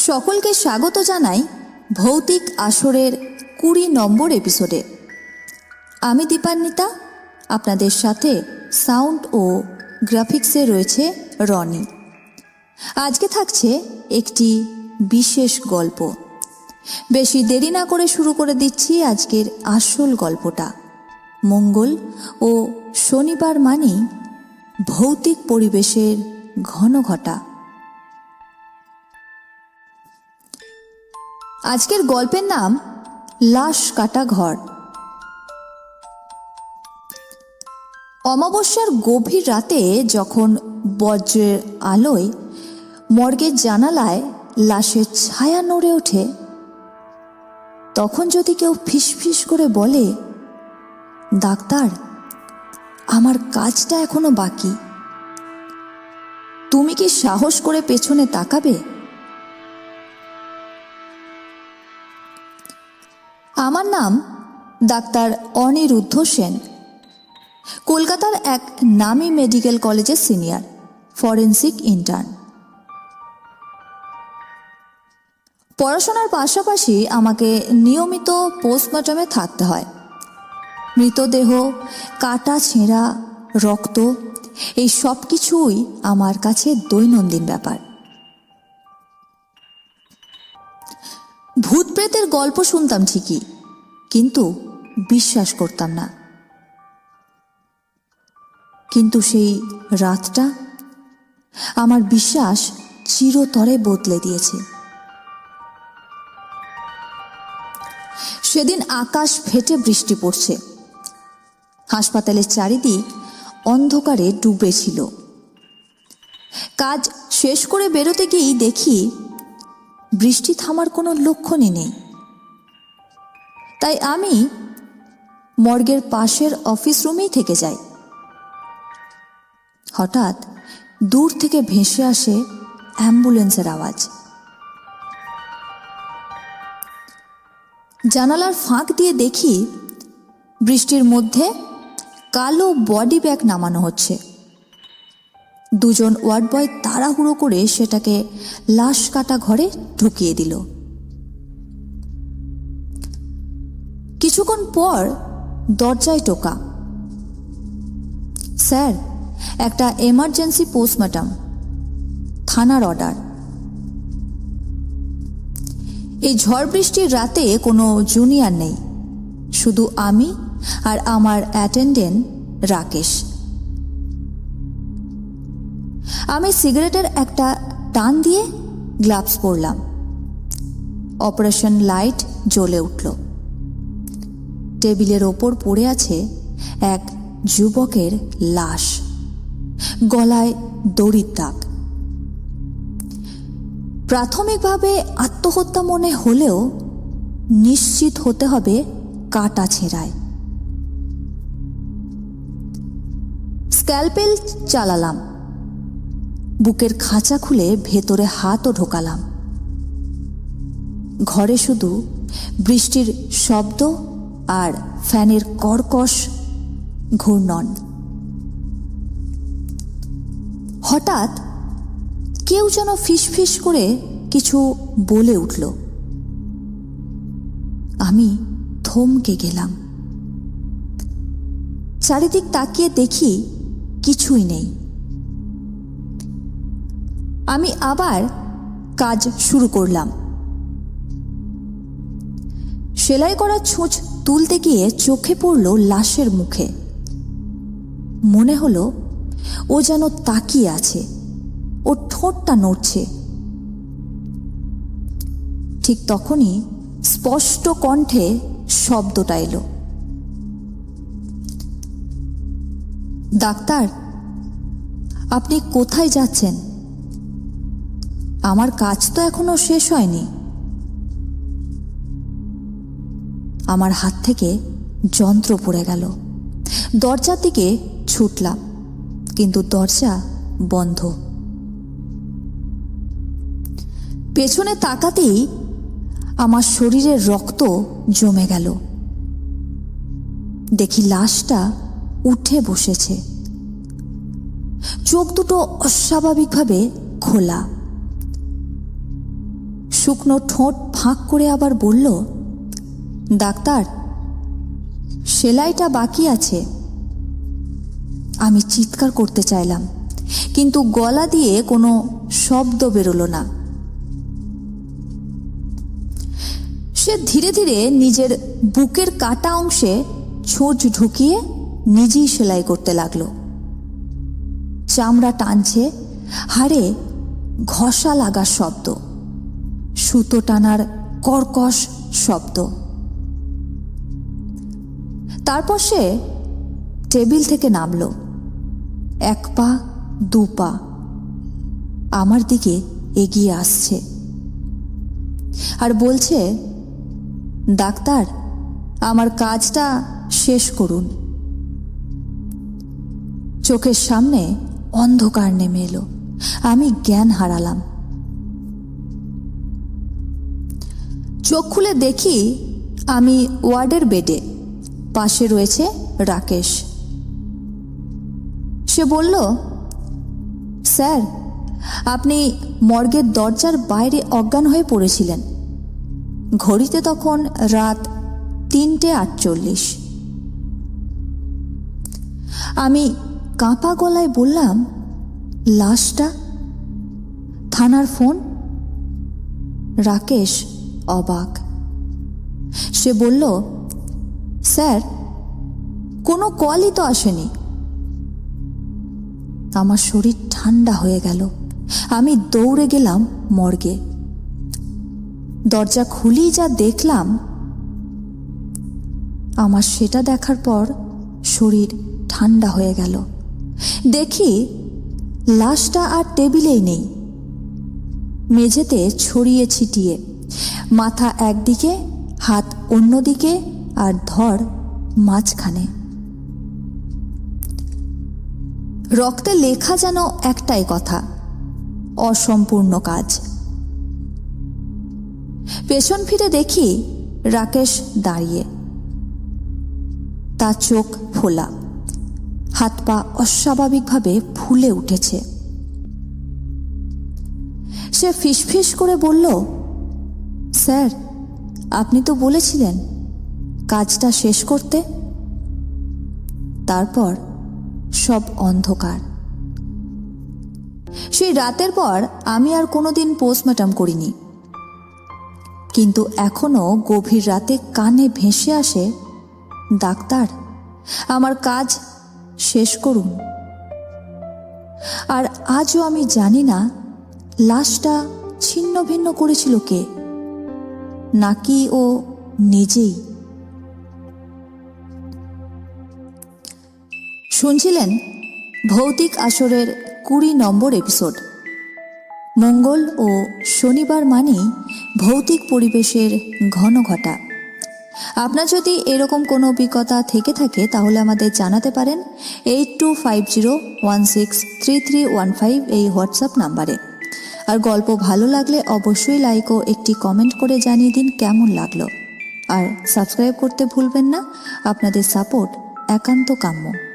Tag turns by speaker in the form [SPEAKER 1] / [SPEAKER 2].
[SPEAKER 1] সকলকে স্বাগত জানাই ভৌতিক আসরের কুড়ি নম্বর এপিসোডে আমি দীপান্বিতা, আপনাদের সাথে সাউন্ড ও গ্রাফিক্সে রয়েছে রনি। আজকে থাকছে একটি বিশেষ গল্প। বেশি দেরি না করে শুরু করে দিচ্ছি আজকের আসল গল্পটা। মঙ্গল ও শনিবার মানেই ভৌতিক পরিবেশের ঘন ঘটা আজকের গল্পের নাম লাশ কাটা ঘর। অমাবস্যার গভীর রাতে যখন বজ্রের আলোয় মর্গের জানালায় লাশের ছায়া নড়ে ওঠে, তখন যদি কেউ ফিসফিস করে বলে, ডাক্তার, আমার কাজটা এখনও বাকি। তুমি কি সাহস করে পেছনে তাকাবে? আমার নাম ডাক্তার অনিরুদ্ধ সেন। কলকাতার এক নামী মেডিকেল কলেজের সিনিয়র, ফরেন্সিক ইন্টার্ন পড়াশোনার পাশাপাশি আমাকে নিয়মিত পোস্টমর্টমে থাকতে হয়। মৃতদেহ, কাটা ছেঁড়া, রক্ত, এই সব কিছুই আমার কাছে দৈনন্দিন ব্যাপার। ভূত প্রেতের গল্প শুনতাম ঠিকই কিন্তু বিশ্বাস করতাম না। কিন্তু সেই রাতটা আমার বিশ্বাস চিরতরে বদলে দিয়েছে। সেদিন আকাশ ফেটে বৃষ্টি পড়ছে। হাসপাতালের চারিদিক অন্ধকারে ডুবেছিল কাজ শেষ করে বেরোতে গিয়েই দেখি বৃষ্টি থামার কোনো লক্ষণই নেই। তাই আমি মর্গের পাশের অফিস রুমেই থেকে যাই। হঠাৎ দূর থেকে ভেসে আসে অ্যাম্বুলেন্সের আওয়াজ। জানালার ফাঁক দিয়ে দেখি বৃষ্টির মধ্যে কালো বডি ব্যাগ নামানো হচ্ছে। দুজন ওয়ার্ড বয় তাড়াহুড়ো করে সেটাকে লাশ কাটা ঘরে ঢুকিয়ে দিল। কিছুক্ষণ পর দরজায় টোকা। স্যার, একটা এমার্জেন্সি পোস্টমর্টম থানার অর্ডার। এই ঝড় বৃষ্টির রাতে কোনো জুনিয়র নেই। শুধু আমি আর আমার অ্যাটেন্ডেন্ট রাকেশ। আমি সিগারেটের একটা টান দিয়ে গ্লাভস পরলাম। অপারেশন লাইট জ্বলে উঠল। টেবিলের ওপর পড়ে আছে এক যুবকের লাশ। গলায় দড়ির দাগ। প্রাথমিকভাবে আত্মহত্যা মনে হলেও নিশ্চিত হতে হবে কাটা ছেঁড়ায়। স্ক্যালপেল চালালাম। বুকের খাঁচা খুলে ভেতরে হাতও ঢোকালাম। ঘরে শুধু বৃষ্টির শব্দ আর ফ্যানের কর্কশ ঘূর্ণন। হঠাৎ কেউ যেন ফিসফিস করে কিছু বলে উঠল। আমি থমকে গেলাম। চারিদিক তাকিয়ে দেখি কিছুই নেই। আমি আবার কাজ শুরু করলাম। সেলাই করা ছুঁচ তুলতে গিয়ে চোখে পড়ল লাশের মুখে। মনে হলো, ও যেন তাকিয়ে আছে ওর ঠোঁটটা নড়ছে। ঠিক তখনই স্পষ্ট কণ্ঠে শব্দটা এলো। ডাক্তার, আপনি কোথায় যাচ্ছেন? আমার কাজ তো এখনও শেষ হয়নি। আমার হাত থেকে যন্ত্র পড়ে গেল। দরজার দিকে ছুটলাম, কিন্তু দরজা বন্ধ। পেছনে তাকাতেই আমার শরীরের রক্ত জমে গেল। দেখি লাশটা উঠে বসেছে। চোখ দুটো অস্বাভাবিকভাবে খোলা। শুকনো ঠোঁট ফাঁক করে আবার বলল ডাক্তার, সেলাইটা বাকি আছে। আমি চিৎকার করতে চাইলাম, কিন্তু গলা দিয়ে কোনো শব্দ বেরোলো না। সে ধীরে ধীরে নিজের বুকের কাটা অংশে ছোঁচ ঢুকিয়ে নিজেই সেলাই করতে লাগল। চামড়া টানছে, হাড়ে ঘষা লাগার শব্দ, সুতো টানার কর্কশ শব্দ। তারপর সে টেবিল থেকে নামলো। এক পা, দু পা আমার দিকে এগিয়ে আসছে। আর বলছে, ডাক্তার, আমার কাজটা শেষ করুন। চোখের সামনে অন্ধকার নেমে এলো। আমি জ্ঞান হারালাম। চোখ খুলে দেখি আমি ওয়ার্ডের বেডে। পাশে রয়েছে রাকেশ। সে বলল, স্যার, আপনি মর্গের দরজার বাইরে অজ্ঞান হয়ে পড়েছিলেন। ঘড়িতে তখন রাত তিনটে আটচল্লিশ। আমি কাঁপা গলায় বললাম, লাশটা? থানার ফোন? রাকেশ অবাক। সে বলল স্যার, কোনো কলই তো আসেনি। আমার শরীর ঠান্ডা হয়ে গেল। আমি দৌড়ে গেলাম মর্গে। দরজা খুলি যা দেখলাম, আমার সেটা দেখার পর শরীর ঠান্ডা হয়ে গেল। দেখি, লাশটা আর টেবিলেই নেই। মেঝেতে ছড়িয়ে ছিটিয়ে, মাথা একদিকে, হাত অন্যদিকে আর ধর মাঝখানে। রক্তে লেখা যেন একটাই কথা, অসম্পূর্ণ কাজ। পেছন ফিরে দেখি রাকেশ দাঁড়িয়ে। তার চোখ ফোলা, হাত পা অস্বাভাবিকভাবে ফুলে উঠেছে। সে ফিসফিস করে বলল, স্যার, আপনি তো বলেছিলেন কাজটা শেষ করতে। তারপর সব অন্ধকার। সেই রাতের পর আমি আর কোনোদিন পোস্টমর্টম করিনি। কিন্তু এখনও গভীর রাতে কানে ভেসে আসে, ডাক্তার, আমার কাজ শেষ করুন। আর আজও আমি জানি না লাশটা ছিন্ন ভিন্ন করেছিল কে, নাকি ও নিজেই শুনছিলেন ভৌতিক আসরের কুড়ি নম্বর এপিসোড। মঙ্গল ও শনিবার মানেই ভৌতিক পরিবেশের ঘন ঘটা। আপনার যদি এরকম কোনো অভিজ্ঞতা থেকে থাকে, তাহলে আমাদের জানাতে পারেন eight two five zero one six three three one five এই হোয়াটসঅ্যাপ নাম্বারে। আর গল্প ভালো লাগলে অবশ্যই লাইক ও একটি কমেন্ট করে জানিয়ে দিন কেমন লাগল। আর সাবস্ক্রাইব করতে ভুলবেন না। আপনাদের সাপোর্ট একান্ত কাম্য।